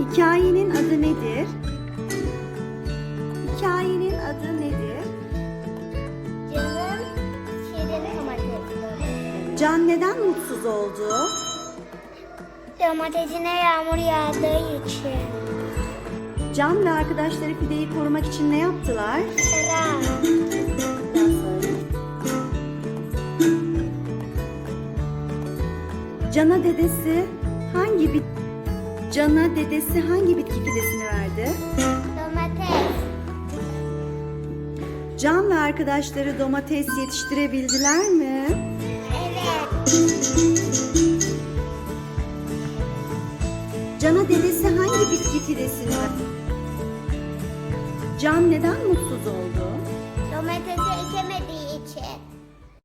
Hikayenin adı nedir? Hikayenin adı nedir? Canım şeyleri domates. Can neden mutsuz oldu? Domatesine yağmur yağdığı için. Can ve arkadaşları pideyi korumak için ne yaptılar? Şarap. Can'a dedesi hangi bir Can'a dedesi hangi bitki fidesini verdi? Domates. Can ve arkadaşları domates yetiştirebildiler mi? Evet. Can'a dedesi hangi bitki fidesini verdi? Can neden mutsuz oldu? Domates